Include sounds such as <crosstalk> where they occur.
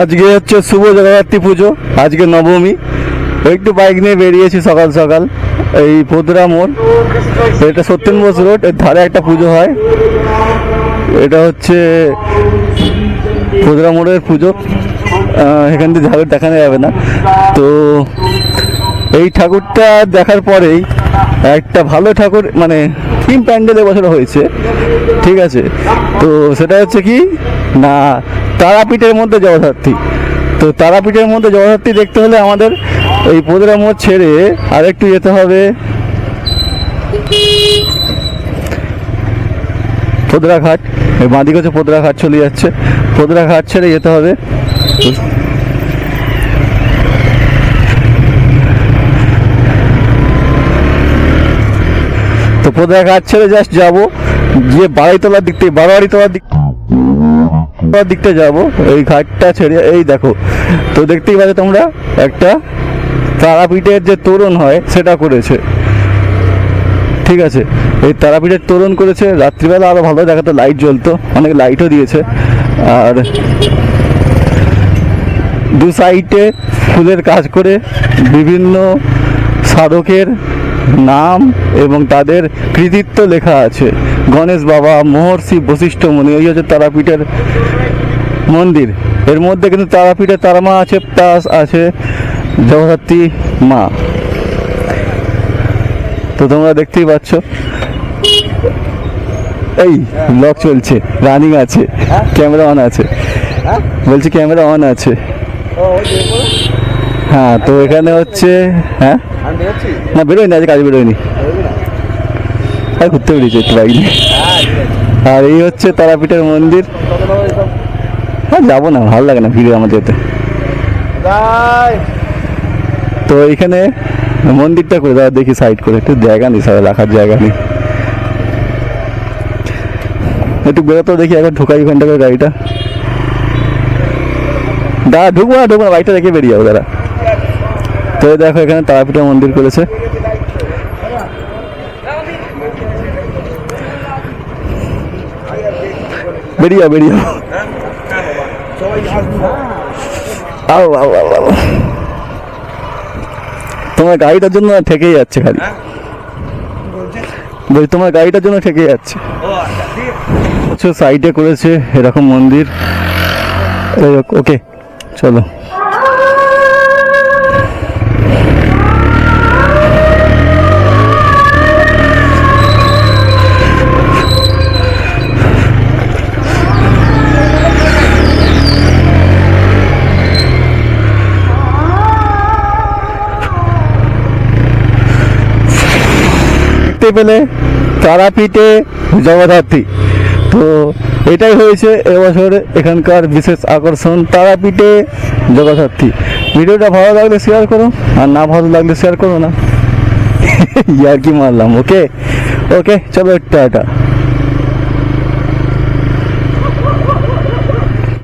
আজকে হচ্ছে শুভ জগদ্ধাত্রী পুজো, আজকে নবমী। একটু বাইক নিয়ে বেরিয়েছি সকাল সকাল, এই পোদরা মোড়। এটা সত্যেন বোস রোড, এর ধারে একটা পুজো হয়। এটা হচ্ছে পোদরা মোড়ের পুজো। এখান থেকে ঠাকুর দেখানো যাবে না। তো এই ঠাকুরটা দেখার পরেই একটা ভালো ঠাকুর মানে থিম প্যান্ডেল এবছর হয়েছে। ঠিক আছে? তো সেটা হচ্ছে কি? না তারাপীঠের মধ্যে জগদ্ধাত্রী তো তারাপীঠের মধ্যে জগদ্ধাত্রী দেখতে হলে আমাদের এই পোদরা মোড় ছেড়ে আরেকটু যেতে হবে। পোদরা ঘাট এই বাঁদিকে হচ্ছে পোদরা ঘাট চলে যাচ্ছে। পোদরা ঘাট ছেড়ে যেতে হবে। তো পোদরা ঘাট ছেড়ে জাস্ট যাব। গিয়ে বাড়াইতলার দিক থেকে বারোয়ারিতলার দিক দিকটা যাব? এই ঘাটটা ছেড়ে, এই দেখো। তো দেখতেই পাচ্ছ তোমরা, একটা তারাপীঠের যে তোরণ হয়, সেটা করেছে। ঠিক আছে? এই তারাপীঠের তোরণ করেছে, রাত্রিবেলা আরও ভালো দেখাতো লাইট জ্বলতো, অনেক লাইটও দিয়েছে। আর দু সাইডে ফুলের কাজ করে, বিভিন্ন সাধকের নাম এবং তাদের কৃতিত্ব লেখা আছে। গণেশ বাবা মহর্ষি বশিষ্ঠ মুনি ওই হচ্ছে তারাপীঠের মন্দির। এর মধ্যে কিন্তু তারাপীঠের তারামা আছে প্লাস আছে জগদ্ধাত্রী মা। তো তোমরা দেখতেই পাচ্ছ। এই ব্লগ চলছে রানিং আছে ক্যামেরা অন আছে। বলছি ক্যামেরা অন আছে। হ্যাঁ তো এখানে হচ্ছে হ্যাঁ? না, বেরোয়নি আজ কাজ বেরোয়নি। আর ঘুরতে বেরিয়েছে একটু বাইক নিয়ে আর এই হচ্ছে তারাপীঠের মন্দির। হ্যাঁ যাব না, ভালো লাগে না ভিড়ে আমার যেতে। তো এখানে মন্দিরটা করে দাও, দেখি সাইড করে। একটু জায়গা নেই, সবাই রাখার জায়গা নেই। একটু বেরোতো দেখি, একবার ঢোকাই ওখানটা করে গাড়িটা। দাঁড়া, ঢুকবো না ঢুকবো না বাইকটা রেখে বেরিয়ে যাব, দাঁড়া। তো দেখো এখানে তারাপীঠের মন্দির করেছে। বেরিয়ে বেরিয়ে তোমার গাড়িটার জন্য ঠেকেই যাচ্ছে খালি। বলছি, তোমার গাড়িটার জন্য ঠেকে যাচ্ছে। সাইডে করেছে এরকম মন্দির। ওকে চলো। দেখতে পেলে তারাপীঠে জগদ্ধাত্রী। তো এটাই হয়েছে এবছর এখানকার বিশেষ আকর্ষণ, তারাপীঠে জগদ্ধাত্রী। ভিডিওটা ভালো লাগলে শেয়ার করো, আর না ভালো লাগলে শেয়ার করো না। <laughs> ইয়ার কি মারলাম ওকে ওকে চলো, টাটা।